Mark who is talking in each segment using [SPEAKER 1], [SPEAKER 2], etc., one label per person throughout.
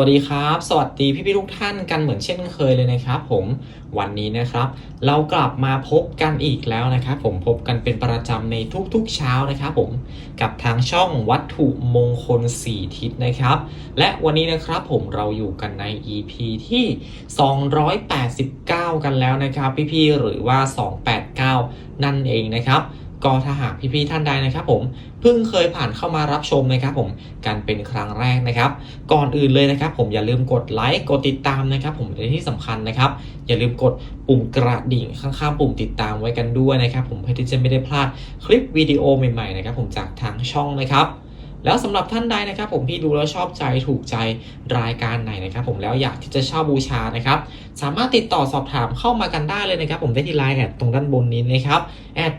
[SPEAKER 1] วัสดีครับ สวัสดีพี่ๆทุกท่านกันเหมือนเช่นเคยเลยนะครับ ผมวันนี้นะครับ เรากลับมาพบกันอีกแล้วนะครับ ผมพบกันเป็นประจำในทุกๆเช้านะครับ ผมกับทางช่องวัตถุมงคล 4 ทิศนะครับ และวันนี้นะครับผมเราอยู่กันใน EP ที่ 289 กันแล้วนะครับ พี่ๆหรือว่า 289 นั่นเองนะครับ ก็ถ้าหากพี่ๆท่านใดนะครับผมเพิ่งเคยผ่านเข้ามารับชมนะครับผมกันเป็นครั้งแรกนะครับ ก่อนอื่นเลยนะครับ ผมอย่าลืมกดไลค์กดติดตามนะครับ ผมในที่สำคัญนะครับ อย่าลืมกดปุ่มกระดิ่งข้างๆ ปุ่มติดตามไว้กันด้วยนะครับ ผมเพื่อที่จะไม่ได้พลาดคลิปวิดีโอใหม่ๆนะครับ ผมจากทางช่องนะครับ แล้วสำหรับท่านใดนะครับผมพี่ดูแล้วชอบใจถูกใจรายการไหนนะครับผมแล้วอยากที่จะเช่าบูชานะครับสามารถติดต่อสอบถามเข้ามากันได้เลยนะครับผมได้ที่ไลน์แอดตรงด้านบนนี้นะครับแอด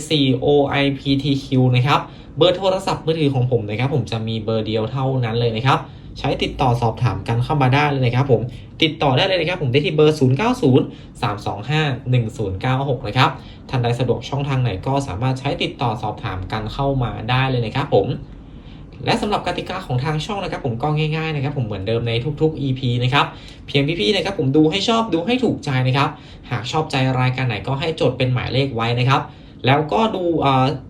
[SPEAKER 1] 174 OIPTQ นะครับเบอร์โทรศัพท์มือถือของผมนะครับผมจะมีเบอร์เดียวเท่านั้นเลยนะครับใช้ติดต่อสอบถามกันเข้ามาได้เลยนะครับผมติดต่อได้เลยนะครับผมได้ที่เบอร์ 0903251096 นะครับท่านใดสะดวกช่องทางไหนก็สามารถใช้ติดต่อสอบถามกันเข้ามาได้เลยนะครับผม และสำหรับกติกาของทางช่องนะครับผมก็ง่ายๆนะครับผมเหมือนเดิมในทุกๆ EP นะครับเพียงพี่ๆนะครับผมดูให้ชอบดูให้ถูกใจนะครับหากชอบใจรายการไหนก็ให้จดเป็นหมายเลขไว้นะครับแล้วก็ดู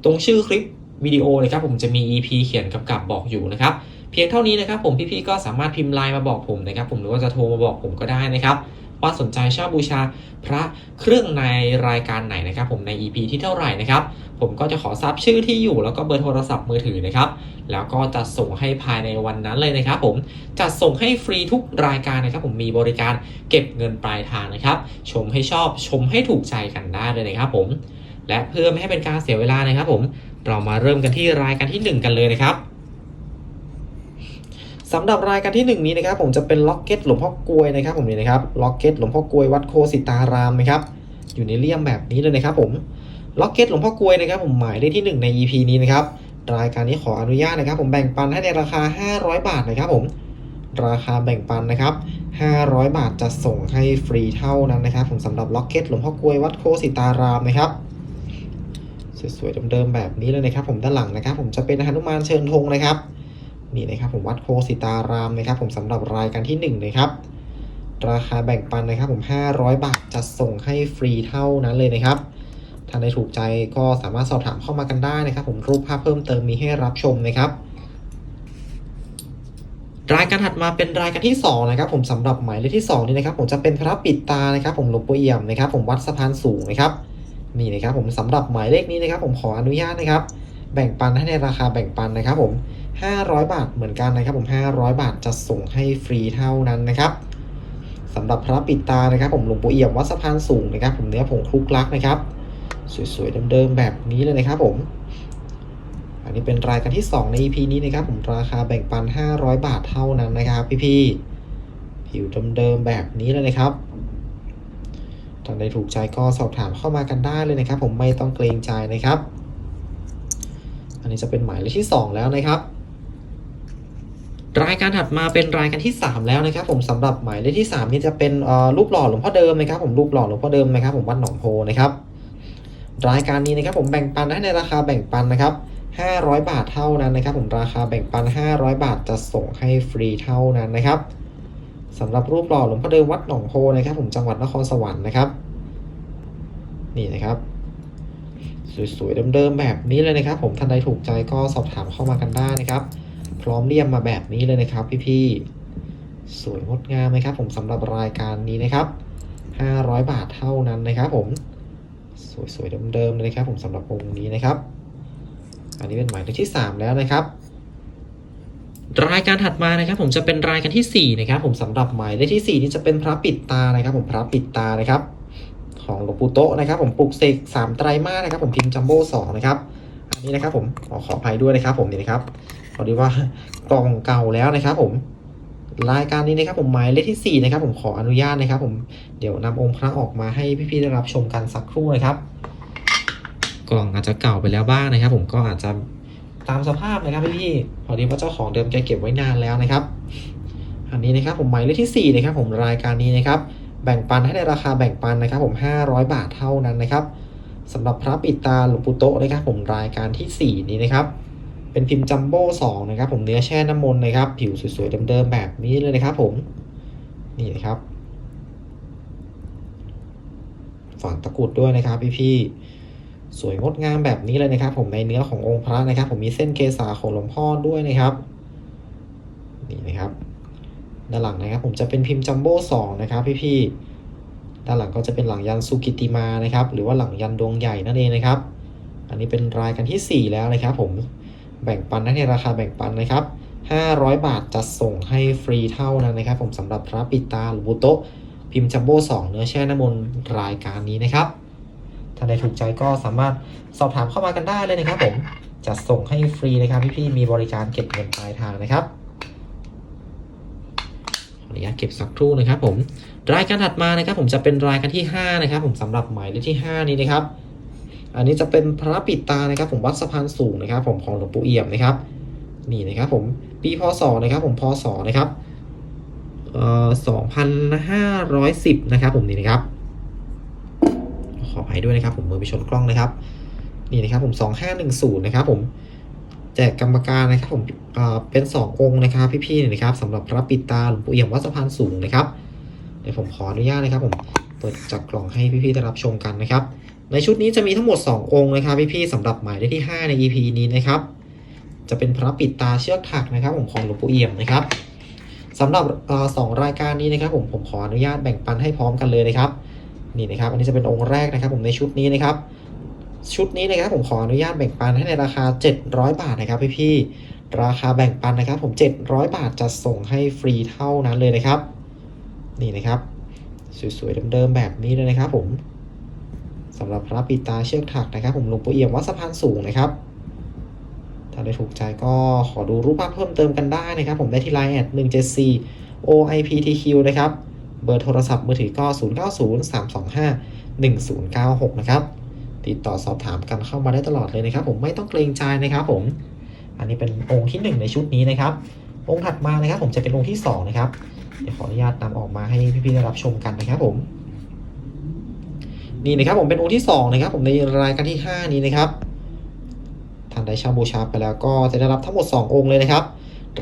[SPEAKER 1] ตรงชื่อคลิปวิดีโอนะครับผมจะมี EP เขียนกำกับบอกอยู่นะครับเพียงเท่านี้นะครับผมพี่ๆก็สามารถพิมพ์ไลน์มาบอกผมนะครับผมหรือว่าจะโทรมาบอกผมก็ได้นะครับ ว่าสนใจเช่าบูชาพระเครื่องในรายการไหนนะครับ ผมใน EP ที่เท่าไหร่นะครับ ผมก็จะขอทราบชื่อที่อยู่แล้วก็เบอร์โทรศัพท์มือถือนะครับ แล้วก็จะส่งให้ภายในวันนั้นเลยนะครับ ผมจะส่งให้ฟรีทุกรายการนะครับ ผมมีบริการเก็บเงินปลายทางนะครับ ชมให้ชอบชมให้ถูกใจกันได้เลยนะครับ ผม และเพื่อไม่ให้เป็นการเสียเวลานะครับ ผมเรามาเริ่มกันที่รายการที่หนึ่งกันเลยนะครับ สำหรับรายการที่หนึ่งนี้นะครับผมจะเป็นล็อกเก็ตหลวงพ่อกลวยนะครับผมนี่นะครับล็อกเก็ตหลวงพ่อกลวยวัดโคสิตารามนะครับอยู่ในเลี่ยมแบบนี้เลยนะครับผมล็อกเก็ตหลวงพ่อกลวยนะครับผมหมายเลขที่หนึ่งใน EP นี้นะครับรายการนี้ขออนุญาตนะครับ ผมแบ่งปันให้ในราคา 500 บาทนะครับผมราคาแบ่งปันนะครับ 500 บาทจะส่งให้ฟรีเท่านั้นนะครับ ผมสำหรับล็อกเก็ตหลวงพ่อกลวยวัดโคสิตารามนะครับสวยๆเดิมๆแบบนี้เลยนะครับ ผมด้านหลังนะครับ ผมจะเป็นหนุมานเชิญธงนะครับ นี่นะครับผมวัดโคสิตารามนะครับ ผมสำหรับรายการที่1นะครับราคาแบ่งปันนะครับผม 500 บาทจะส่งให้ฟรีเท่านั้นเลยนะครับท่านใดถูกใจก็สามารถสอบถามเข้ามากันได้นะครับ ผมรูปภาพเพิ่มเติมมีให้รับชมนะครับ รายการถัดมาเป็นรายการที่2นะครับผมสำหรับหมายเลขที่2นี่นะครับ ผมจะเป็นพระปิดตานะครับ ผมหลวงปู่เอี่ยมนะครับ ผมวัดสะพานสูงนะครับนี่นะครับผมสำหรับหมายเลขนี้นะครับ ผมขออนุญาตนะครับ แบ่งปันให้ในราคาแบ่งปันนะครับ ผม 500 บาทเหมือนกันนะครับผม 500 บาทจะส่งให้ฟรีเท่านั้นนะครับสำหรับพระปิดตานะครับ ผมหลวงปู่เอี่ยมวัดสะพานสูงนะครับ ผมเนื้อผงคลุกลักนะครับ สวยๆเดิมๆแบบนี้เลยนะครับผม อันนี้เป็นรายการที่ 2 ใน EP นี้นะครับ ผมราคาแบ่งปัน 500 บาทเท่านั้นนะครับ พี่ๆผิวเดิมๆแบบนี้เลยนะครับท่านใดถูกใจก็สอบถามเข้ามากันได้เลยนะครับ ผมไม่ต้องเกรงใจนะครับ อันนี้จะเป็นหมายเลขที่ 2 แล้วนะครับ รายการถัดมาเป็นรายการที่ 3 แล้วนะครับ ผมสำหรับหมายเลขที่ 3 นี่จะเป็นรูปหล่อหลวงพ่อเดิมนะครับ ผมรูปหล่อหลวงพ่อเดิมนะครับ ผมวัดหนองโพนะครับรายการนี้นะครับผมแบ่งปันให้ในราคาแบ่งปันนะครับ500 บาทเท่านั้นนะครับ ผมราคาแบ่งปัน 500 บาทจะส่งให้ฟรีเท่านั้นนะครับสำหรับรูปหล่อหลวงพ่อเดิมวัดหนองโพนะครับ ผมจังหวัดนครสวรรค์นะครับ นี่นะครับ สวยๆเดิมๆแบบนี้เลยนะครับ ผมท่านใดถูกใจก็สอบถามเข้ามากันได้นะครับ พร้อมเลี่ยมมาแบบนี้เลยนะครับ พี่ๆ สวยงดงามนะครับ ผมสำหรับรายการนี้นะครับ 500 บาทเท่านั้นนะครับ ผม สวยๆเดิมๆเลยนะครับผมสำหรับองค์นี้นะครับ อันนี้เป็นหมายเลขที่ 3 แล้วนะครับรายการถัดมานะครับ ผมจะเป็นรายการที่4นะครับ ผมสำหรับหมายเลขที่4นี่จะเป็นพระปิดตานะครับ ผมพระปิดตานะครับ ของหลวงปู่โตนะครับ ผมปลุกเสกสามไตรมาสนะครับ ผมพิมพ์จัมโบ้สองนะครับ อันนี้นะครับ ผมขอขออภัยด้วยนะครับ ผมนี่นะครับ พอดีว่ากล่องเก่าแล้วนะครับผมรายการนี้นะครับผมหมายเลขที่ 4 นะครับ ผมขออนุญาตนะครับ ผมเดี๋ยวนำองค์พระออกมาให้พี่ๆได้รับชมกันสักครู่นะครับ กล่องอาจจะเก่าไปแล้วบ้างนะครับ ผมก็อาจจะตามสภาพนะครับพี่ๆพอดีว่าเจ้าของเดิมแกเก็บไว้นานแล้วนะครับ อันนี้นะครับผมหมายเลขที่ 4 นะครับ ผมรายการนี้นะครับ แบ่งปันให้ในราคาแบ่งปันนะครับ ผม 500 บาทเท่านั้นนะครับสำหรับพระปิตาหลวงปู่โตนะครับ ผมรายการที่ 4 นี้นะครับ เป็นพิมพ์จัมโบ้สองนะครับผมเนื้อแช่น้ำมนต์นะครับ ผิวสวยๆเดิมๆแบบนี้เลยนะครับผมนี่นะครับฝังตะกรุดด้วยนะครับพี่ๆสวยงดงามแบบนี้เลยนะครับ ผมในเนื้อขององค์พระนะครับ ผมมีเส้นเกษาของหลวงพ่อด้วยนะครับนี่นะครับ ด้านหลังนะครับ ผมจะเป็นพิมพ์จัมโบ้สองนะครับ พี่ๆด้านหลังก็จะเป็นหลังยันสุกิติมานะครับ หรือว่าหลังยันดวงใหญ่นั่นเองนะครับ อันนี้เป็นรายกันที่ 4 แล้วนะครับผม แบ่งปันในราคาแบ่งปันนะครับ 500 บาทจะส่งให้ฟรีเท่านั้นนะครับ ผมสำหรับพระปิตาหรือบุโตพิมพ์จัมโบ้2เนื้อแช่น้ำมนต์รายการนี้นะครับ ถ้าใดถูกใจก็สามารถสอบถามเข้ามากันได้เลยนะครับผมจะส่งให้ฟรีนะครับพี่ๆมีบริการเก็บเงินปลายทางนะครับขออนุญาตเก็บสักครู่นะครับผมรายการถัดมานะครับผมจะเป็นรายการที่ 5 นะครับ ผมสำหรับหมายเลขที่ 5 นี้นะครับ อันนี้จะเป็นพระปิดตานะครับ ผมวัดสะพานสูงนะครับ ผมของหลวงปู่เอี่ยมนะครับ นี่นะครับ ผมปีพศนะครับ ผมพศนะครับเอ่อสองพันห้าร้อยสิบนะครับ ผมนี่นะครับ ขออภัยด้วยนะครับ ผมมือไปชนกล้องนะครับ นี่นะครับ ผมสองห้าหนึ่งศูนย์นะครับผมแจกกรรมการนะครับผมเอ่อเป็นสององค์นะครับ พี่ๆเนี่ยนะครับสำหรับพระปิดตาหลวงปู่เอี่ยมวัดสะพานสูงนะครับเดี๋ยวผมขออนุญาตนะครับ ผมเปิดจากกล่องให้พี่ๆได้รับชมกันนะครับ ในชุดนี้จะมีทั้งหมด 2 องค์นะครับพี่ๆสำหรับหมายเลขที่ 5 ใน EP นี้นะครับ จะเป็นพระปิดตาเชือกถักนะครับผมของหลวงปู่เอี่ยมนะครับสำหรับอสองรายการนี้นะครับ ผมผมขออนุญาตแบ่งปันให้พร้อมกันเลยนะครับนี่นะครับ อันนี้จะเป็นองค์แรกนะครับ ผมในชุดนี้นะครับ ชุดนี้นะครับผมขออนุญาตแบ่งปันให้ในราคา 700 บาทนะครับพี่ๆราคาแบ่งปันนะครับ ผม 700 บาทจะส่งให้ฟรีเท่านั้นเลยนะครับ นี่นะครับ สวยๆเดิมๆแบบนี้เลยนะครับผม สำหรับพระปิดตาเชือกถักนะครับ ผมหลวงปู่เอี่ยมวัดสะพานสูงนะครับ ถ้าได้ถูกใจก็ขอดูรูปภาพเพิ่มเติมกันได้นะครับ ผมได้ที่ไลน์แอด174 OIPTQ นะครับ เบอร์โทรศัพท์มือถือก็ 0903251096 นะครับ ติดต่อสอบถามกันเข้ามาได้ตลอดเลยนะครับ ผมไม่ต้องเกรงใจนะครับผม อันนี้เป็นองค์ที่ 1 ในชุดนี้นะครับ องค์ถัดมานะครับ ผมจะเป็นองค์ที่ 2 นะครับ เดี๋ยวขออนุญาตนำออกมาให้พี่ๆได้รับชมกันนะครับผม นี่นะครับผมเป็นองค์ที่สองนะครับผมในรายการที่ 5 นี้นะครับท่านได้เช่าบูชาไปแล้วก็จะได้รับทั้งหมด 2 องค์เลยนะครับ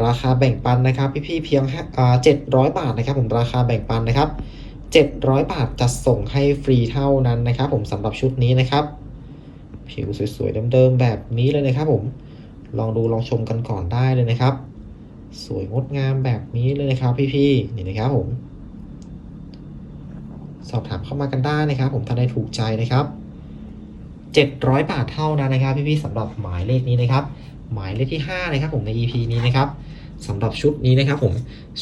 [SPEAKER 1] ราคาแบ่งปันนะครับ พี่ๆเพียงเจ็ดร้อยบาทนะครับ ผมราคาแบ่งปันนะครับ 700 บาทจะส่งให้ฟรีเท่านั้นนะครับ ผมสำหรับชุดนี้นะครับ ผิวสวยๆเดิมๆแบบนี้เลยนะครับ ผมลองดูลองชมกันก่อนได้เลยนะครับ สวยงดงามแบบนี้เลยนะครับ พี่ๆนี่นะครับผม สอบถามเข้ามากันได้นะครับ ผมถ้าได้ถูกใจนะครับ 700 บาทเท่านั้นนะครับพี่ๆสำหรับหมายเลขนี้นะครับ หมายเลขที่ 5 นะครับ ผมใน EP นี้นะครับสำหรับชุดนี้นะครับ ผม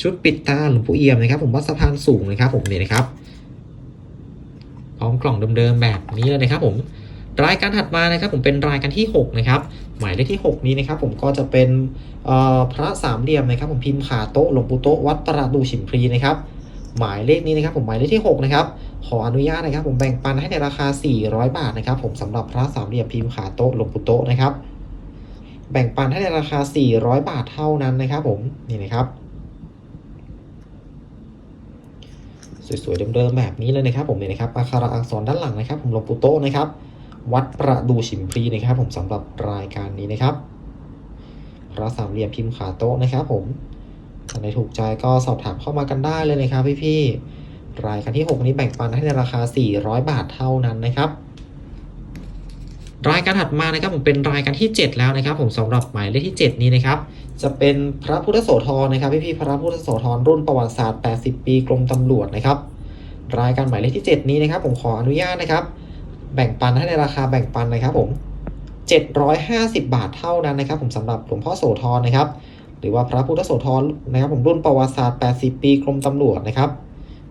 [SPEAKER 1] ชุดปิดตาหลวงปู่เอี่ยมนะครับ ผมวัดสะพานสูงนะครับ ผมนี่นะครับพร้อมกล่องเดิมๆแบบนี้เลยนะครับ ผมรายการถัดมานะครับ ผมเป็นรายการที่ 6 นะครับ หมายเลขที่ 6 นี้นะครับ ผมก็จะเป็นพระสามเหลี่ยมนะครับ ผมพิมพ์ขาโต๊ะหลวงปู่โต๊ะวัดประดูฉิมพลีนะครับ หมายเลขนี้นะครับผมหมายเลขที่ 6 นะครับ ขออนุญาตนะครับ ผมแบ่งปันให้ในราคา 400 บาทนะครับ ผมสำหรับพระสามเหลี่ยมพิมพ์ขาโต๊ะหลวงปู่โต๊ะนะครับ แบ่งปันให้ในราคา 400 บาทเท่านั้นนะครับ ผมนี่นะครับ สวยๆเดิมๆแบบนี้เลยนะครับ ผมนี่นะครับอักขระอักษรด้านหลังนะครับ ผมหลวงปู่โต๊ะนะครับ วัดประดูฉิมพลีนะครับ ผมสำหรับรายการนี้นะครับพระสามเหลี่ยมพิมพ์ขาโต๊ะนะครับ ผม ในถูกใจก็สอบถามเข้ามากันได้เลยนะครับพี่ๆรายการที่ 6 นี้แบ่งปันให้ในราคา 400 บาทเท่านั้นนะครับ รายการถัดมานะครับผมเป็นรายการที่ 7 แล้วนะครับ ผมสำหรับหมายเลขที่ 7 นี้นะครับ จะเป็นพระพุทธโสธรนะครับพี่ๆพระพุทธโสธรรุ่นประวัติศาสตร์ 80 ปีกรมตำรวจนะครับ รายการหมายเลขที่ 7 นี้นะครับ ผมขออนุญาตนะครับ แบ่งปันให้ในราคาแบ่งปันนะครับผม750 บาทเท่านั้นนะครับ ผมสำหรับหลวงพ่อโสธรนะครับ หรือว่าพระพุทธโสธรนะครับผมรุ่นประวัติศาสตร์ 80 ปีกรมตำรวจนะครับ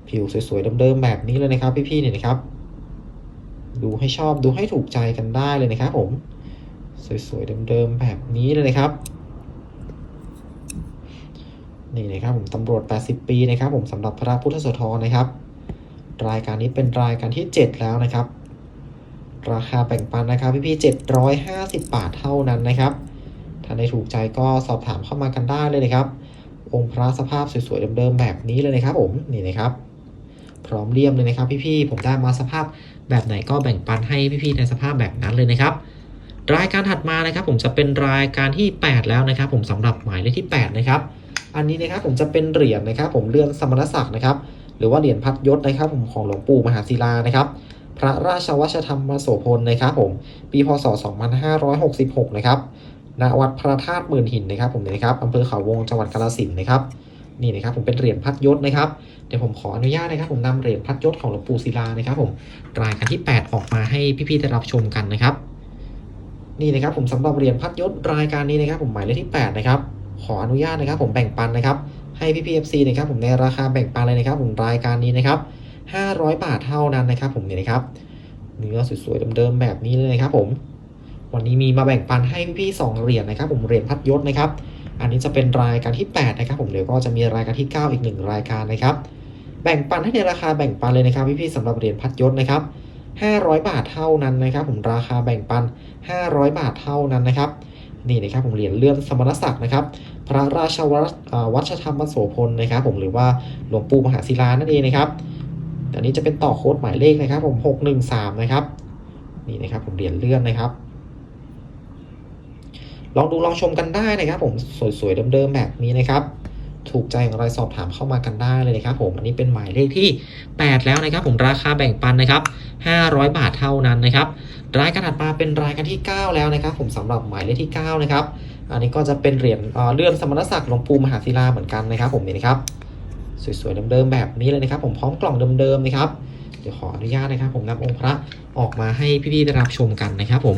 [SPEAKER 1] ผิวสวยๆเดิมๆแบบนี้เลยนะครับ พี่ๆเนี่ยนะครับ ดูให้ชอบดูให้ถูกใจกันได้เลยนะครับ ผม สวยๆเดิมๆแบบนี้เลยนะครับนี่นะครับผมตำรวจ 80 ปีนะครับผมสำหรับพระพุทธโสธรนะครับ รายการนี้เป็นรายการที่ 7 แล้วนะครับ ราคาแบ่งปันนะครับพี่ๆ750 บาทเท่านั้นนะครับ ถ้าได้ถูกใจก็สอบถามเข้ามากันได้เลยนะครับ องค์พระสภาพสวยๆเดิมๆแบบนี้เลยนะครับ ผมนี่นะครับ พร้อมเลี่ยมเลยนะครับ พี่ๆผมได้มาสภาพแบบไหนก็แบ่งปันให้พี่ๆในสภาพแบบนั้นเลยนะครับ รายการถัดมานะครับ ผมจะเป็นรายการที่ 8 แล้วนะครับ ผมสำหรับหมายเลขที่ 8 นะครับ อันนี้นะครับผมจะเป็นเหรียญนะครับ ผมเลื่อนสมณศักดิ์นะครับ หรือว่าเหรียญพัดยศนะครับ ผมของหลวงปู่มหาศิลานะครับพระราชวัชธรรมโสพลนะครับผม ปีพศ 2566 นะครับ ณวัดพระธาตุหมื่นหินนะครับผมเนี่ยนะครับอำเภอเขาวงจังหวัดกาฬสินธุ์นะครับนี่นะครับผมเป็นเหรียญพัดยศนะครับเดี๋ยวผมขออนุญาตนะครับ ผมนำเหรียญพัดยศของหลวงปู่ศิลานะครับ ผมรายการที่ 8 ออกมาให้พี่ๆได้รับชมกันนะครับ นี่นะครับผมสำหรับเหรียญพัดยศรายการนี้นะครับ ผมหมายเลขที่ 8 นะครับ ขออนุญาตนะครับ ผมแบ่งปันนะครับ ให้พี่พีเอฟซีนะครับ ผมในราคาแบ่งปันเลยนะครับ ผมรายการนี้นะครับ500 บาทเท่านั้นนะครับ ผมเนี่ยนะครับเนื้อสวยๆเดิมๆแบบนี้เลยนะครับ ผม วันนี้มีมาแบ่งปันให้พี่ๆสองเหรียญนะครับ ผมเหรียญพัดยศนะครับ อันนี้จะเป็นรายการที่ 8 นะครับ ผมเดี๋ยวก็จะมีรายการที่ 9 อีกหนึ่งรายการนะครับ แบ่งปันให้ในราคาแบ่งปันเลยนะครับพี่ๆสำหรับเหรียญพัดยศนะครับ500 บาทเท่านั้นนะครับ ผมราคาแบ่งปัน 500 บาทเท่านั้นนะครับนี่นะครับผมเหรียญเลื่อนสมณศักดิ์นะครับ พระราชวัชอ่าวัชธรรมโสพลนะครับ ผมหรือว่าหลวงปู่มหาศิลานั่นเองนะครับอันนี้จะเป็นต่อโค้ดหมายเลขนะครับ ผม613นะครับนี่นะครับผมเหรียญเลื่อนนะครับ ลองดูลองชมกันได้นะครับผมสวยๆเดิมๆแบบนี้นะครับ ถูกใจอย่างไรสอบถามเข้ามากันได้เลยนะครับ ผมอันนี้เป็นหมายเลขที่ 8 แล้วนะครับ ผมราคาแบ่งปันนะครับ 500 บาทเท่านั้นนะครับรายการถัดมาเป็นรายการที่ 9 แล้วนะครับ ผมสำหรับหมายเลขที่ 9 นะครับ อันนี้ก็จะเป็นเหรียญเอ่อเลื่อนสมณศักดิ์หลวงปู่มหาศิลาเหมือนกันนะครับผมนี่นะครับสวยๆเดิมๆแบบนี้เลยนะครับ ผมพร้อมกล่องเดิมๆนะครับเดี๋ยวขออนุญาตนะครับ ผมนำองค์พระออกมาให้พี่ๆได้รับชมกันนะครับ ผม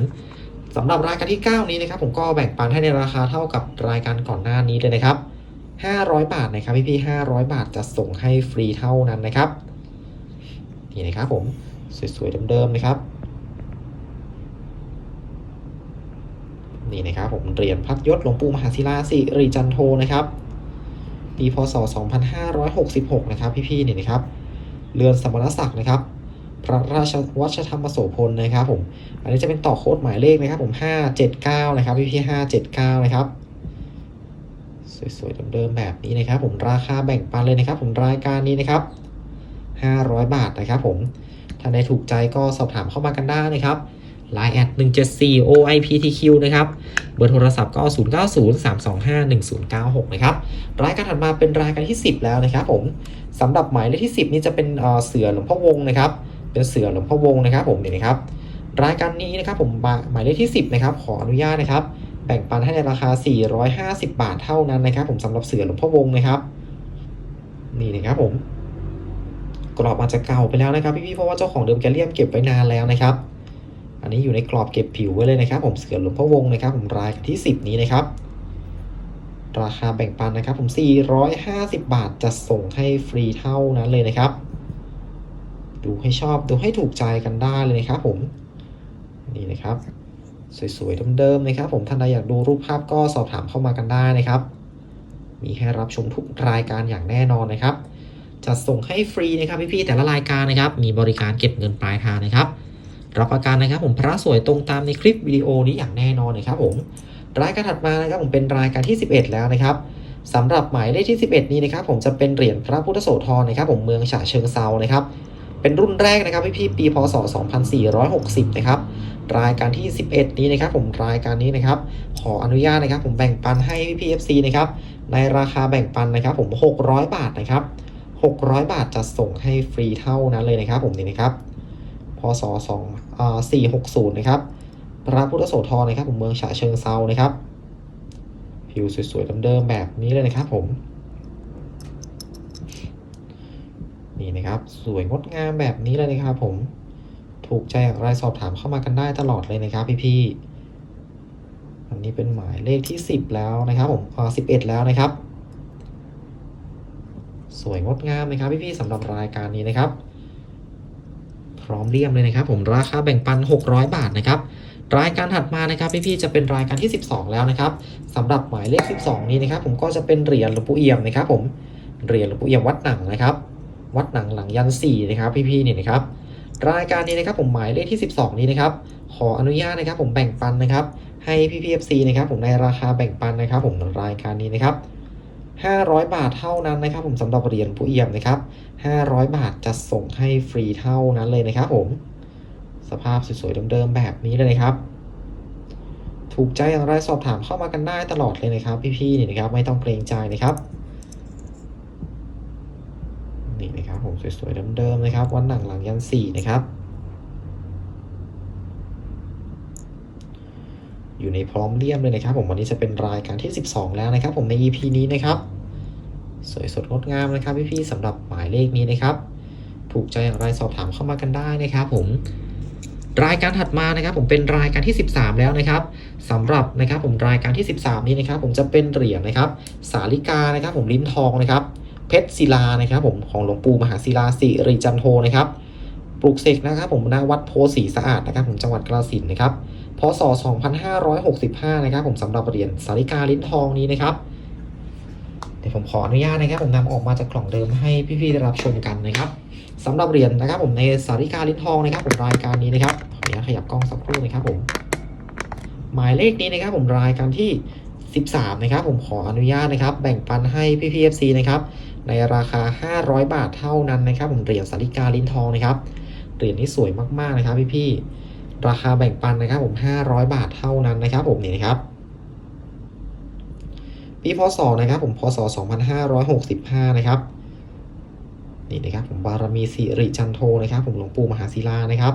[SPEAKER 1] สำหรับรายการที่ 9 นี้นะครับผมก็แบ่งปันให้ในราคาเท่ากับรายการก่อนหน้านี้เลยนะครับ 500 บาทนะครับพี่ๆ500 บาทจะส่งให้ฟรีเท่านั้นนะครับนี่นะครับผมสวยๆเดิมๆนะครับนี่นะครับผมเหรียญพัดยศหลวงปู่มหาศิลาสิริจันโทนะครับปีพศ 2566 นะครับพี่ๆนี่นะครับเรือนสมณศักดิ์นะครับ พระราชวัชธรรมโสพลนะครับผม อันนี้จะเป็นต่อโค้ดหมายเลขนะครับผม579นะครับพี่พี่579นะครับ สวยๆเดิมๆแบบนี้นะครับ ผมราคาแบ่งปันเลยนะครับ ผมรายการนี้นะครับ500บาทนะครับผม ถ้าในถูกใจก็สอบถามเข้ามากันได้นะครับ Line แอด174 OIPTQ นะครับ เบอร์โทรศัพท์ก็ 0903251096 นะครับ รายการถัดมาเป็นรายการที่ 10 แล้วนะครับผมสำหรับหมายเลขที่ 10 นี้จะเป็นเอ่อเสือหลวงพ่อวงนะครับ เป็นเสือหลวงพ่อวงนะครับผมนี่นะครับรายการนี้นะครับผมหมายเลขที่ 10นะครับขออนุญาตนะครับแบ่งปันให้ในราคา 450 บาทเท่านั้นนะครับ ผมสำหรับเสือหลวงพ่อวงนะครับ นี่นะครับผมกรอบอาจจะเก่าไปแล้วนะครับพี่ๆเพราะว่าเจ้าของเดิมแกเลี่ยมเก็บไว้นานแล้วนะครับ อันนี้อยู่ในกรอบเก็บผิวไว้เลยนะครับ ผมเสือหลวงพ่อวงนะครับ ผมรายที่ 10 นี้นะครับ ราคาแบ่งปันนะครับ ผม 450 บาทจะส่งให้ฟรีเท่านั้นเลยนะครับ ดูให้ชอบดูให้ถูกใจกันได้เลยนะครับผมนี่นะครับ สวยๆเดิมๆนะครับ ผมท่านใดอยากดูรูปภาพก็สอบถามเข้ามากันได้นะครับ มีให้รับชมทุกรายการอย่างแน่นอนนะครับจะส่งให้ฟรีนะครับพี่ๆแต่ละรายการนะครับ มีบริการเก็บเงินปลายทางนะครับ รับประกันนะครับ ผมพระสวยตรงตามในคลิปวิดีโอนี้อย่างแน่นอนนะครับ ผมรายการถัดมานะครับผมเป็นรายการที่ 11 แล้วนะครับสำหรับหมายเลขที่ 11 นี้นะครับ ผมจะเป็นเหรียญพระพุทธโสธรนะครับ ผมเมืองฉะเชิงเซานะครับ เป็นรุ่นแรกนะครับพี่ๆปีพศ 2460 นะครับรายการที่ 11 นี้นะครับ ผมรายการนี้นะครับ ขออนุญาตนะครับ ผมแบ่งปันให้พี่ๆ FC นะครับ ในราคาแบ่งปันนะครับ ผม 600 บาทนะครับ 600 บาทจะส่งให้ฟรีเท่านั้นเลยนะครับ ผมนี่นะครับพศ2อ่า460 นะครับพระพุทธโสธรนะครับ ผมเมืองฉะเชิงเซานะครับผิวสวยๆเดิมๆแบบนี้เลยนะครับ ผม นี่นะครับ สวยงดงามแบบนี้เลยนะครับผมถูกใจอย่างไรสอบถามเข้ามากันได้ตลอดเลยนะครับ พี่ๆอันนี้เป็นหมายเลขที่ 10 แล้วนะครับผมอ่า11แล้วนะครับ สวยงดงามนะครับพี่ๆสำหรับรายการนี้นะครับ พร้อมเรียมเลยนะครับ ผมราคาแบ่งปัน 600 บาทนะครับรายการถัดมานะครับพี่ๆจะเป็นรายการที่ 12 แล้วนะครับสำหรับหมายเลข 12 นี้นะครับ ผมก็จะเป็นเหรียญหลวงปู่เอี่ยมนะครับ ผมเหรียญหลวงปู่เอี่ยมวัดหนังนะครับ วัดหนังหลังยันสี่นะครับพี่ๆเนี่ยนะครับรายการนี้นะครับผมหมายเลขที่ 12 นี้นะครับขออนุญาตนะครับผมแบ่งปันนะครับให้พี่พีเอฟซีนะครับผมในราคาแบ่งปันนะครับผมรายการนี้นะครับ500 บาทเท่านั้นนะครับผมสำหรับเหรียญผู้เอี่ยมนะครับ500 บาทจะส่งให้ฟรีเท่านั้นเลยนะครับผมสภาพสวยๆเดิมๆแบบนี้เลยนะครับ ถูกใจอย่างไรสอบถามเข้ามากันได้ตลอดเลยนะครับ พี่ๆนี่นะครับไม่ต้องเกรงใจนะครับ นี่นะครับผม สวยๆเดิมๆนะครับ วันหนังหลังยันสี่นะครับ อยู่ในพร้อมเลี่ยมเลยนะครับ ผมวันนี้จะเป็นรายการที่ 12 แล้วนะครับ ผมใน EP นี้นะครับ สวยสดงดงามนะครับพี่ๆสำหรับหมายเลขนี้นะครับ ถูกใจอย่างไรสอบถามเข้ามากันได้นะครับ ผมรายการถัดมานะครับ ผมเป็นรายการที่ 13 แล้วนะครับสำหรับนะครับ ผมรายการที่ 13 นี้นะครับ ผมจะเป็นเหรียญนะครับ สาลิกานะครับ ผมลิ้นทองนะครับ เพชรศิลานะครับผมของหลวงปู่มหาศิลาสิริจันโทนะครับปลูกเสกนะครับผมณวัดโพสีสะอาดนะครับผมจังหวัดกาฬสินนะครับพศ 2565 นะครับผมสำหรับเหรียญสาลิกาลิ้นทองนี้นะครับเดี๋ยวผมขออนุญาตนะครับ ผมนำออกมาจากกล่องเดิมให้พี่ๆได้รับชมกันนะครับสำหรับเหรียญนะครับ ผมในสาริกาลิ้นทองนะครับ ผมรายการนี้นะครับขออนุญาตขยับกล้องสักครู่นะครับผมหมายเลขนี้นะครับ ผมรายการที่ 13 นะครับ ผมขออนุญาตนะครับ แบ่งปันให้พี่พีเอฟซีนะครับ ในราคา 500 บาทเท่านั้นนะครับผมเหรียญสาริกาลิ้นทองนะครับเหรียญนี้สวยมากๆนะครับพี่ๆราคาแบ่งปันนะครับ ผม 500 บาทเท่านั้นนะครับผมนี่นะครับปีพศนะครับผมพศ 2565 นะครับนี่นะครับผมบารมีสิริจันโทนะครับ ผมหลวงปู่มหาศิลานะครับ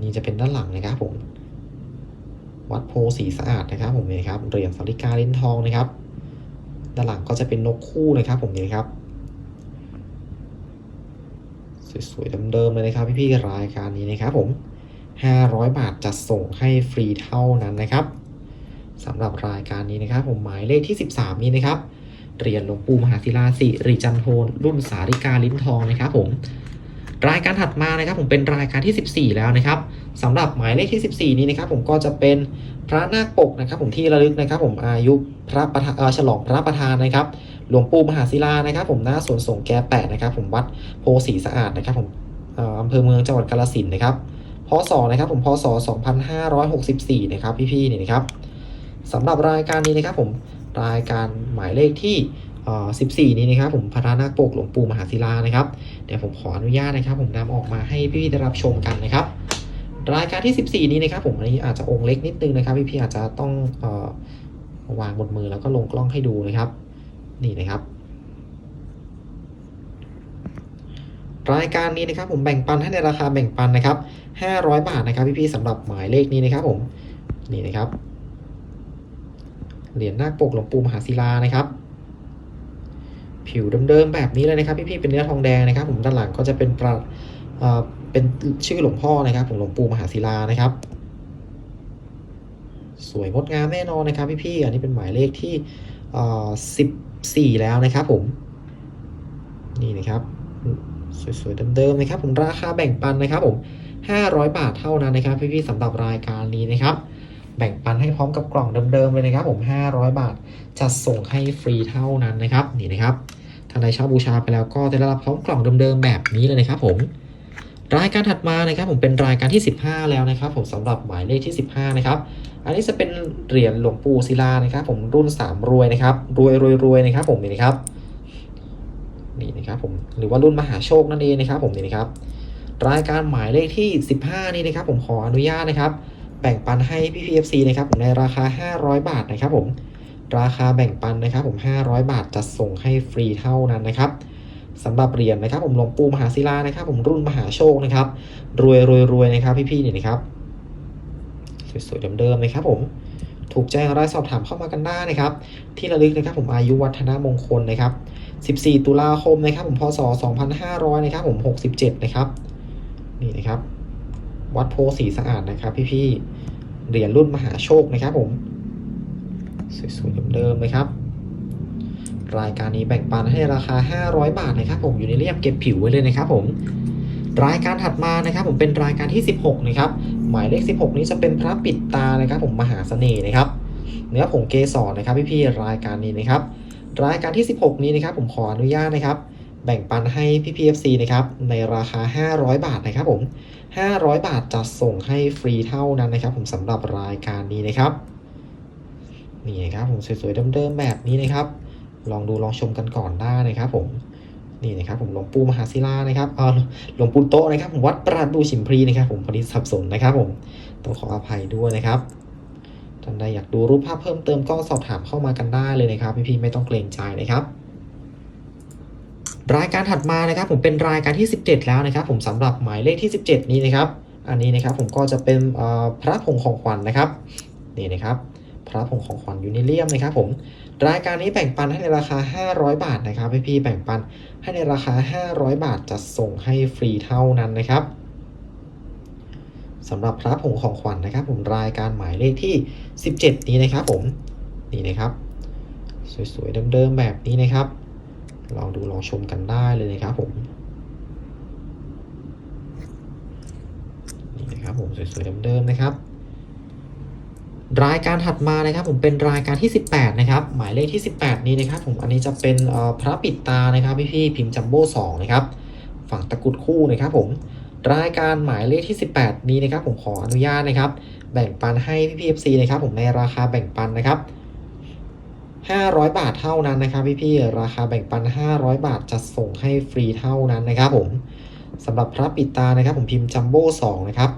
[SPEAKER 1] นี่จะเป็นด้านหลังนะครับผมวัดโพสีสะอาดนะครับ ผมนี่ครับเหรียญสาริกาลิ้นทองนะครับ ด้านหลังก็จะเป็นนกคู่นะครับผมนี่ครับ สวยๆเดิมๆเลยนะครับ พี่ๆรายการนี้นะครับผม500 บาทจัดส่งให้ฟรีเท่านั้นนะครับสำหรับรายการนี้นะครับ ผมหมายเลขที่ 13 นี้นะครับเหรียญหลวงปู่มหาศิลาสิริจันโทนรุ่นสาริกาลิ้นทองนะครับ ผม รายการถัดมานะครับผมเป็นรายการที่ 14 แล้วนะครับสำหรับหมายเลขที่ 14 นี้นะครับผมก็จะเป็นพระนาคปกนะครับ ผมที่ระลึกนะครับ ผมอายุพระประธานเออฉลองพระประธานนะครับ หลวงปู่มหาศิลานะครับ ผมหน้าสวนสงแก่แปะนะครับ ผมวัดโพสีสะอาดนะครับ ผมอำเภอเมืองจังหวัดกาฬสินธุ์นะครับพศนะครับ ผมพศ 2564 นะครับพี่ๆนี่นะครับสำหรับรายการนี้นะครับ ผมรายการหมายเลขที่ 14 นี้นะครับผมพระนาคปกหลวงปู่มหาศิลานะครับ เดี๋ยวผมขออนุญาตนะครับ ผมนำออกมาให้พี่ๆได้รับชมกันนะครับ รายการที่ 14 นี้นะครับ ผมอันนี้อาจจะองค์เล็กนิดนึงนะครับ พี่ๆอาจจะต้องออวางบนมือแล้วก็ลงกล้องให้ดูนะครับ นี่นะครับ รายการนี้นะครับ ผมแบ่งปันให้ในราคาแบ่งปันนะครับ 500 บาทนะครับ พี่ๆสำหรับหมายเลขนี้นะครับ ผมนี่นะครับเหรียญนาคปกหลวงปู่มหาศิลานะครับ ผิวเดิมๆแบบนี้เลยนะครับพี่ๆเป็นเนื้อทองแดงนะครับ ผมด้านหลังก็จะเป็นประเอ่อเป็นชื่อหลวงพ่อนะครับผมหลวงปู่มหาศิลานะครับ สวยงดงามแน่นอนนะครับพี่ๆอันนี้เป็นหมายเลขที่เอ่อ14แล้วนะครับผมนี่นะครับสวยๆเดิมๆนะครับ ผมราคาแบ่งปันนะครับ ผม500 บาทเท่านั้นนะครับ พี่ๆสำหรับรายการนี้นะครับ แบ่งปันให้พร้อมกับกล่องเดิมๆเลยนะครับ ผม 500 บาทจัดส่งให้ฟรีเท่านั้นนะครับนี่นะครับ ท่านใดเช่าบูชาไปแล้วก็จะได้รับพร้อมกล่องเดิมๆแบบนี้เลยนะครับผมรายการถัดมานะครับผมเป็นรายการที่ 15 แล้วนะครับ ผมสำหรับหมายเลขที่ 15 นะครับ อันนี้จะเป็นเหรียญหลวงปู่ศิลานะครับผมรุ่น 3 รวยนะครับรวยรวยรวยนะครับ ผมนี่นะครับนี่นะครับผมหรือว่ารุ่นมหาโชคนั่นเองนะครับ ผมนี่นะครับ รายการหมายเลขที่ 15 นี้นะครับ ผมขออนุญาตนะครับ แบ่งปันให้พี่ PFC นะครับผมในราคา 500 บาทนะครับ ผม ราคาแบ่งปันนะครับผม500 บาทจัดส่งให้ฟรีเท่านั้นนะครับสำหรับเหรียญนะครับ ผมหลวงปู่มหาศิลานะครับ ผมรุ่นมหาโชคนะครับ รวยรวยรวยนะครับพี่ๆนี่นะครับสวยๆเดิมๆนะครับผมถูกใจอะไรสอบถามเข้ามากันได้นะครับ ที่ระลึกนะครับผมอายุวัฒนมงคลนะครับ 14 ตุลาคมนะครับ ผมพศ 2500 นะครับ ผม 67 นะครับ นี่นะครับ วัดโพสีสะอาดนะครับ พี่ๆเหรียญรุ่นมหาโชคนะครับผม สวยๆเดิมๆนะครับ รายการนี้แบ่งปันให้ราคา 500 บาทนะครับผมอยู่ในเรียบเก็บผิวไว้เลยนะครับผมรายการถัดมานะครับ ผมเป็นรายการที่ 16 นะครับ หมายเลข 16 นี้จะเป็นพระปิดตานะครับ ผมมหาเสน่ห์นะครับ เนื้อผงเกสรนะครับพี่ๆรายการนี้นะครับ รายการที่ 16 นี้นะครับ ผมขออนุญาตนะครับ แบ่งปันให้พี่พีเอฟซีนะครับในราคา 500 บาทนะครับ ผม 500 บาทจัดส่งให้ฟรีเท่านั้นนะครับ ผมสำหรับรายการนี้นะครับ นี่นะครับผมสวยๆเดิมๆแบบนี้นะครับ ลองดูลองชมกันก่อนได้นะครับผมนี่นะครับผมหลวงปู่มหาศิลานะครับเออหลวงปู่โตนะครับผมวัดประดูชิมพรีนะครับ ผมพอดีสับสนนะครับผมต้องขออภัยด้วยนะครับท่านใดอยากดูรูปภาพเพิ่มเติมก็สอบถามเข้ามากันได้เลยนะครับพี่ๆไม่ต้องเกรงใจนะครับรายการถัดมานะครับ ผมเป็นรายการที่ 17 แล้วนะครับ ผมสำหรับหมายเลขที่ 17 นี้นะครับ อันนี้นะครับผมก็จะเป็นเอ่อพระผงของขวัญนะครับนี่นะครับ พระผงของขวัญยูนิเลียมนะครับผมรายการนี้แบ่งปันให้ในราคา 500 บาทนะครับพี่ๆแบ่งปันให้ในราคา 500 บาทจะส่งให้ฟรีเท่านั้นนะครับสำหรับพระผงของขวัญนะครับ ผมรายการหมายเลขที่ 17 นี้นะครับผมนี่นะครับ สวยๆเดิมๆแบบนี้นะครับลองดูลองชมกันได้เลยนะครับผมนี่นะครับผมสวยๆเดิมๆนะครับ รายการถัดมานะครับผมเป็นรายการที่ 18 นะครับ หมายเลขที่ 18 นี้นะครับผมอันนี้จะเป็นพระปิดตานะครับพี่ๆพิมพ์จัมโบ้2นะครับฝั่งตะกุดคู่นะครับผมรายการหมายเลขที่ 18 นี้นะครับผมขออนุญาตนะครับ แบ่งปันให้พี่ๆ FC นะครับผมในราคาแบ่งปันนะครับ 500 บาทเท่านั้นนะครับพี่ๆราคาแบ่งปัน 500 บาทจะส่งให้ฟรีเท่านั้นนะครับผมสำหรับพระปิดตานะครับผมพิมพ์จัมโบ้2นะครับ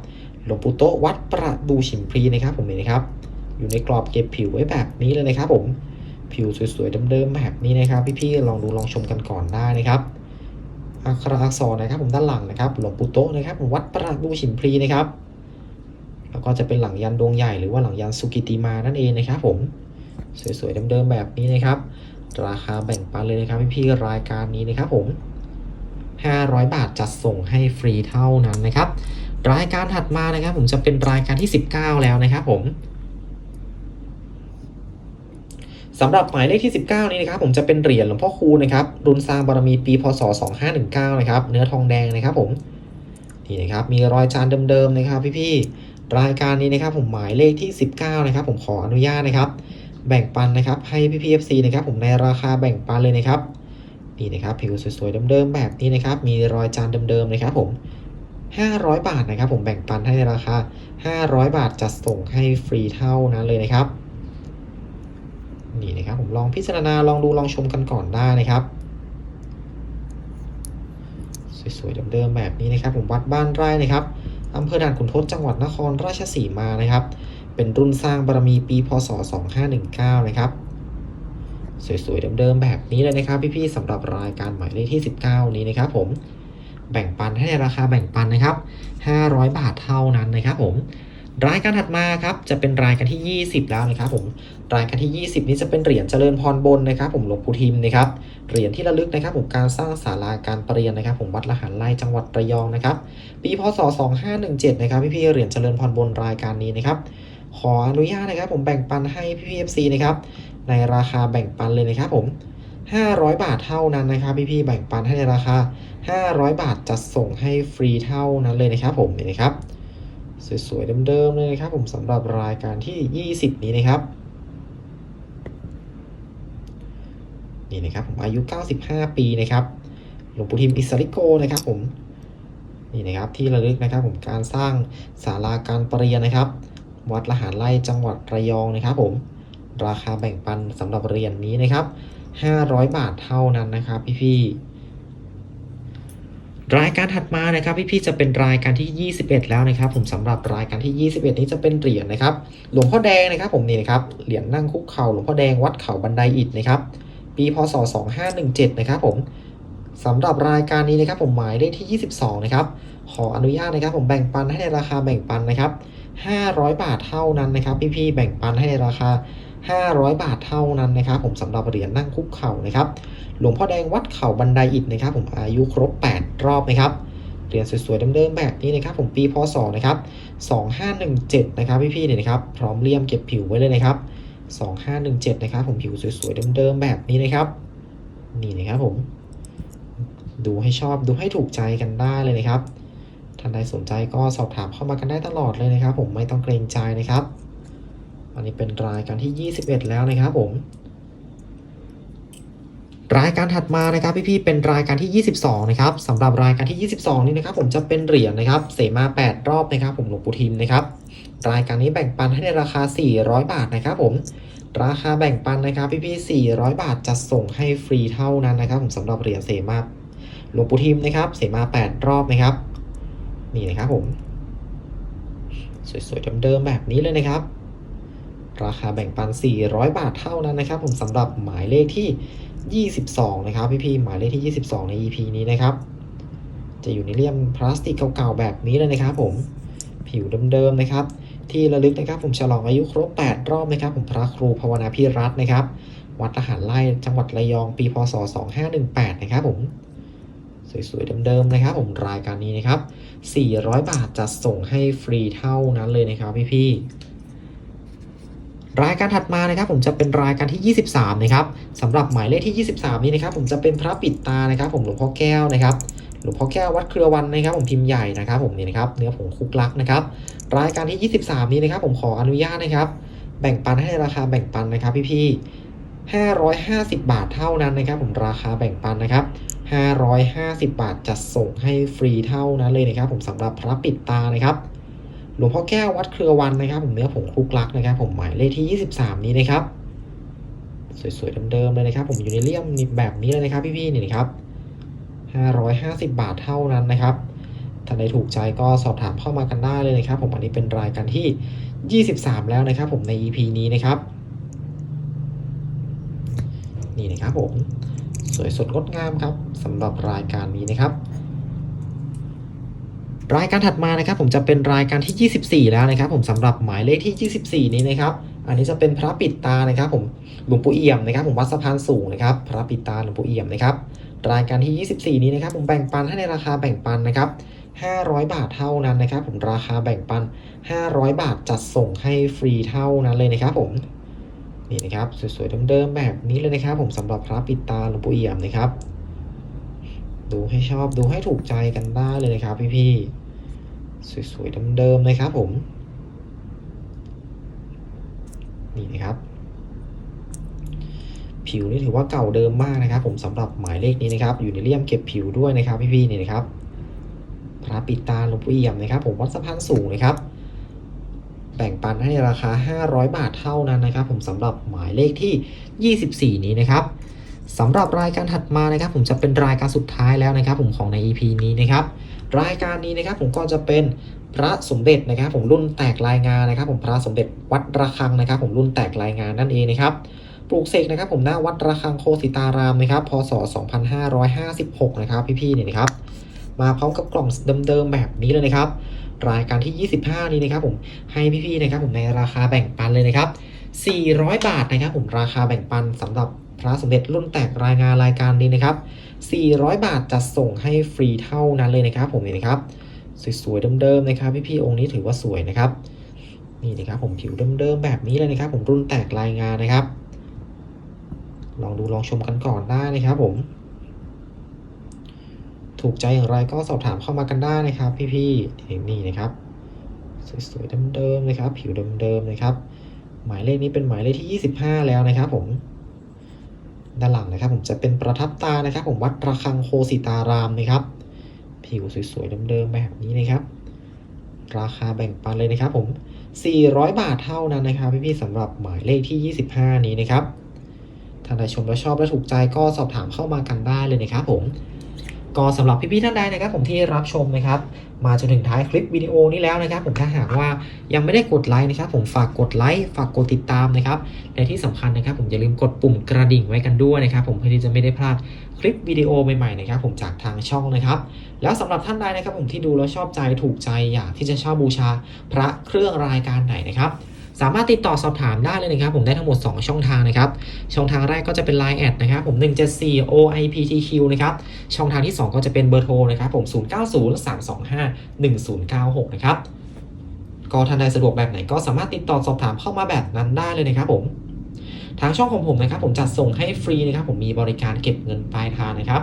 [SPEAKER 1] หลวงปู่โตวัดประดูฉิมพรีนะครับผมนี่นะครับ อยู่ในกรอบเก็บผิวไว้แบบนี้เลยนะครับผมผิวสวยๆเดิมๆแบบนี้นะครับ พี่ๆลองดูลองชมกันก่อนได้นะครับอักขระอักษรนะครับผมด้านหลังนะครับหลวงปู่โตนะครับผมวัดประดูฉิมพรีนะครับแล้วก็จะเป็นหลังยันดวงใหญ่หรือว่าหลังยันสุกิติมานั่นเองนะครับผมสวยๆเดิมๆแบบนี้นะครับ ราคาแบ่งปันเลยนะครับพี่ๆรายการนี้นะครับผม 500 บาทจัดส่งให้ฟรีเท่านั้นนะครับ รายการถัดมานะครับผมจะเป็นรายการที่ 19 แล้วนะครับผม สำหรับหมายเลขที่ 19 นี้นะครับผมจะเป็นเหรียญหลวงพ่อคูนะครับรุ่นสร้างบารมีปีพศ 2519 นะครับเนื้อทองแดงนะครับผมนี่นะครับมีรอยจานเดิมๆนะครับ พี่ๆรายการนี้นะครับผมหมายเลขที่ 19 นะครับ ผมขออนุญาตนะครับ แบ่งปันนะครับให้พี่พีเอฟซีนะครับผมในราคาแบ่งปันเลยนะครับนี่นะครับผิวสวยๆเดิมๆแบบนี้นะครับ มีรอยจานเดิมๆนะครับ ผม 500 บาทนะครับ ผมแบ่งปันให้ในราคา 500 บาทจัดส่งให้ฟรีเท่านั้นเลยนะครับ นี่นะครับผมลองพิจารณาลองดูลองชมกันก่อนได้นะครับ สวยๆเดิมๆแบบนี้นะครับ ผมวัดบ้านไร่นะครับอำเภอด่านขุนทดจังหวัดนครราชสีมานะครับ เป็นรุ่นสร้างบารมีปีพศ 2519 นะครับ สวยๆเดิมๆแบบนี้เลยนะครับ พี่ๆสำหรับรายการหมายเลขที่ 19 นี้นะครับ ผมแบ่งปันให้ในราคาแบ่งปันนะครับ 500 บาทเท่านั้นนะครับ ผม รายการถัดมาครับจะเป็นรายการที่ 20 แล้วนะครับผมรายการที่ 20 นี้จะเป็นเหรียญเจริญพรบนนะครับ ผมหลวงปู่ทิมนะครับเหรียญที่ระลึกนะครับผมการสร้างศาลาการประเรียนนะครับ ผมวัดละหันไล่จังหวัดระยองนะครับปีพศ 2517 นะครับพี่ๆเหรียญเจริญพรบนรายการนี้นะครับขออนุญาตนะครับ ผมแบ่งปันให้พี่พีเอฟซีนะครับในราคาแบ่งปันเลยนะครับผม500 บาทเท่านั้นนะครับ พี่พี่ๆแบ่งปันให้ในราคา 500 บาทจะส่งให้ฟรีเท่านั้นเลยนะครับผมนี่นะครับ สวยๆเดิมๆเลยนะครับผมสำหรับรายการที่ 20 นี้นะครับ นี่นะครับผมอายุ 95 ปีนะครับหลวงปู่ทิมอิสริโกนะครับผมนี่นะครับที่ระลึกนะครับผมการสร้างศาลาการประเรียนนะครับ วัดละหารไร่จังหวัดระยองนะครับ ผมราคาแบ่งปันสำหรับเรียนนี้นะครับ 500 บาทเท่านั้นนะครับพี่ๆ รายการถัดมานะครับพี่ๆจะเป็นรายการที่ 21 แล้วนะครับ ผมสำหรับรายการที่ 21 นี้จะเป็นเหรียญนะครับ หลวงพ่อแดงนะครับ ผมนี่นะครับเหรียญนั่งคุกเข่าหลวงพ่อแดงวัดเขาบันไดอิฐนะครับ ปีพศ 2517 นะครับ ผมสำหรับรายการนี้นะครับ ผมหมายเลขที่ 22 นะครับ ขออนุญาตนะครับ ผมแบ่งปันให้ในราคาแบ่งปันนะครับ 500 บาทเท่านั้นนะครับ พี่ๆแบ่งปันให้ในราคา 500 บาทเท่านั้นนะครับ ผมสำหรับเหรียญนั่งคุกเข่านะครับ หลวงพ่อแดงวัดเข่าบันไดอิฐนะครับ ผมอายุครบ 8 รอบนะครับเหรียญสวยๆเดิมๆแบบนี้นะครับผมปีพศนะครับ2517นะครับพี่ๆเนี่ยนะครับพร้อมเลี่ยมเก็บผิวไว้เลยนะครับ2517นะครับผมผิวสวยๆเดิมๆแบบนี้นะครับนี่นะครับผม ดูให้ชอบดูให้ถูกใจกันได้เลยนะครับท่านใดสนใจก็สอบถามเข้ามากันได้ตลอดเลยนะครับ ผมไม่ต้องเกรงใจนะครับ อันนี้เป็นรายการที่ 21 แล้วนะครับผม รายการถัดมานะครับพี่ๆเป็นรายการที่ 22 นะครับสำหรับรายการที่ 22 นี้นะครับผมจะเป็นเหรียญนะครับ เสมา 8 รอบนะครับ ผมหลวงปู่ทิมนะครับ รายการนี้แบ่งปันให้ในราคา 400 บาทนะครับผมราคาแบ่งปันนะครับพี่ๆ400 บาทจะส่งให้ฟรีเท่านั้นนะครับ ผมสำหรับเหรียญเสมาหลวงปู่ทิมนะครับ เสมา 8 รอบนะครับ นี่นะครับผม สวยๆเดิมๆแบบนี้เลยนะครับ ราคาแบ่งปัน 400 บาทเท่านั้นนะครับ ผมสำหรับหมายเลขที่ 22 นะครับพี่ๆหมายเลขที่ 22 ใน EP นี้นะครับ จะอยู่ในเลี่ยมพลาสติกเก่าๆแบบนี้เลยนะครับผมผิวเดิมๆนะครับ ที่ระลึกนะครับผมฉลองอายุครบ 8 รอบนะครับ ผมพระครูภาวนาพิรัตน์นะครับ วัดทหารไล่จังหวัดระยองปีพศ 2518 นะครับผมสวยๆเดิมๆนะครับ ผมรายการนี้นะครับ 400 บาทจะส่งให้ฟรีเท่านั้นเลยนะครับพี่ๆ รายการถัดมานะครับผมจะเป็นรายการที่ 23 นะครับสำหรับหมายเลขที่ 23 นี้นะครับผมจะเป็นพระปิดตานะครับ ผมหลวงพ่อแก้วนะครับหลวงพ่อแก้ววัดเครือวันนะครับ ผมพิมพ์ใหญ่นะครับ ผมนี่นะครับเนื้อผงคุกลักนะครับ รายการที่ 23 นี้นะครับ ผมขออนุญาตนะครับ แบ่งปันให้ในราคาแบ่งปันนะครับ พี่ๆ550 บาทเท่านั้นนะครับ ผมราคาแบ่งปันนะครับ550 บาทจะส่งให้ฟรีเท่านั้นเลยนะครับ ผมสำหรับพระปิดตานะครับ หลวงพ่อแก้ววัดเครือวันนะครับ ผมเนื้อผงคลุกลักนะครับ ผมหมายเลขที่ 23 นี้นะครับ สวยๆเดิมๆเลยนะครับ ผมอยู่ในเลี่ยมแบบนี้เลยนะครับ พี่ๆนี่นะครับ550 บาทเท่านั้นนะครับถ้าใดถูกใจก็สอบถามเข้ามากันได้เลยนะครับ ผมอันนี้เป็นรายการที่ 23 แล้วนะครับ ผมใน EP นี้นะครับ นี่นะครับผมสวยสดงดงามครับสำหรับรายการนี้นะครับ รายการถัดมานะครับผมจะเป็นรายการที่ 24 แล้วนะครับ ผมสำหรับหมายเลขที่ 24 นี้นะครับ อันนี้จะเป็นพระปิดตานะครับ ผมหลวงปู่เอี่ยมนะครับ ผมวัดสะพานสูงนะครับ พระปิดตาหลวงปู่เอี่ยมนะครับ รายการที่ 24 นี้นะครับ ผมแบ่งปันให้ในราคาแบ่งปันนะครับ 500 บาทเท่านั้นนะครับ ผมราคาแบ่งปัน 500 บาทจัดส่งให้ฟรีเท่านั้นเลยนะครับ ผมนี่นะครับสวยๆเดิมๆแบบนี้เลยนะครับ ผมสำหรับพระปิดตาหลวงปู่เอี่ยมนะครับ ดูให้ชอบดูให้ถูกใจกันได้เลยนะครับพี่ๆสวยๆเดิมๆนะครับผมนี่นะครับ ผิวนี่ถือว่าเก่าเดิมมากนะครับ ผมสำหรับหมายเลขนี้นะครับ อยู่ในเลี่ยมเก็บผิวด้วยนะครับ พี่ๆนี่นะครับพระปิตาหลวงปู่เอี่ยมนะครับ ผมวัดสะพานสูงนะครับ แบ่งปันให้ราคา 500 บาทเท่านั้นนะครับ ผมสำหรับหมายเลขที่ 24 นี้นะครับ สำหรับรายการถัดมานะครับ ผมจะเป็นรายการสุดท้ายแล้วนะครับ ผมของใน EP นี้นะครับ รายการนี้นะครับ ผมก็จะเป็นพระสมเด็จนะครับ ผมรุ่นแตกรายงานนะครับ ผมพระสมเด็จวัดระฆังนะครับ ผมรุ่นแตกรายงานนั่นเองนะครับปลูกเสกนะครับ ผมหน้าวัดระฆังโคสิตารามนะครับพศ 2556 นะครับ พี่ๆเนี่ยนะครับ มาพร้อมกับกล่องเดิมๆแบบนี้เลยนะครับ รายการที่ 25 นี้นะครับ ผมให้พี่ๆนะครับ ผมในราคาแบ่งปันเลยนะครับ 400 บาทนะครับ ผมราคาแบ่งปันสำหรับ ระสมเด็จรุ่นแตกรายงานรายการนี้นะครับ400 บาทจะส่งให้ฟรีเท่านั้นเลยนะครับ ผมนี่นะครับ สวยๆเดิมๆนะครับพี่ๆองค์นี้ถือว่าสวยนะครับนี่นะครับผมผิวเดิมๆแบบนี้เลยนะครับ ผมรุ่นแตกรายงานนะครับ ลองดูลองชมกันก่อนได้นะครับ ผม ถูกใจอย่างไรก็สอบถามเข้ามากันได้นะครับ พี่ๆนี่นะครับ สวยๆเดิมๆนะครับ ผิวเดิมๆนะครับ หมายเลขนี้เป็นหมายเลขที่ 25 แล้วนะครับ ผม ด้านหลังนะครับ ผมจะเป็นประทับตานะครับ ผมวัดระฆังโคสิตารามนะครับ ผิวสวยๆเดิมๆแบบนี้นะครับ ราคาแบ่งปันเลยนะครับ ผม 400 บาทเท่านั้นนะครับพี่ๆสำหรับหมายเลขที่ 25 นี้นะครับท่านใดชมและชอบและถูกใจก็สอบถามเข้ามากันได้เลยนะครับผม ก็สำหรับพี่ๆท่านใดนะครับผมที่รับชมนะครับมาจนถึงท้ายคลิปวิดีโอนี้แล้วนะครับ ผมถ้าหากว่ายังไม่ได้กดไลค์นะครับ ผมฝากกดไลค์ฝากกดติดตามนะครับและที่สำคัญนะครับ ผมอย่าลืมกดปุ่มกระดิ่งไว้กันด้วยนะครับ ผมเพื่อที่จะไม่ได้พลาดคลิปวิดีโอใหม่ๆนะครับ ผมจากทางช่องนะครับ แล้วสำหรับท่านใดนะครับ ผมที่ดูแล้วชอบใจถูกใจอยากที่จะเช่าบูชาพระเครื่องรายการไหนนะครับ สามารถติดต่อสอบถามได้เลยนะครับ ผมได้ทั้งหมด 2 ช่องทางนะครับ ช่องทางแรกก็จะเป็น Line แอดนะครับ ผม 174 OIPTQ นะครับ ช่องทางที่ 2 ก็จะเป็นเบอร์โทรนะครับ ผม 0903251096 นะครับ ก็ท่านใดสะดวกแบบไหนก็สามารถติดต่อสอบถามเข้ามาแบบนั้นได้เลยนะครับ ผม ทางช่องของผมนะครับ ผมจัดส่งให้ฟรีนะครับ ผมมีบริการเก็บเงินปลายทางนะครับ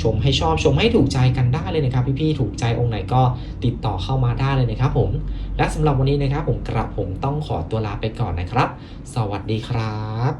[SPEAKER 1] ชมให้ชอบชมให้ถูกใจกันได้เลยนะครับ พี่ๆถูกใจองค์ไหนก็ติดต่อเข้ามาได้เลยนะครับผม และสำหรับวันนี้นะครับผมกระผมต้องขอตัวลาไปก่อนนะครับ สวัสดีครับ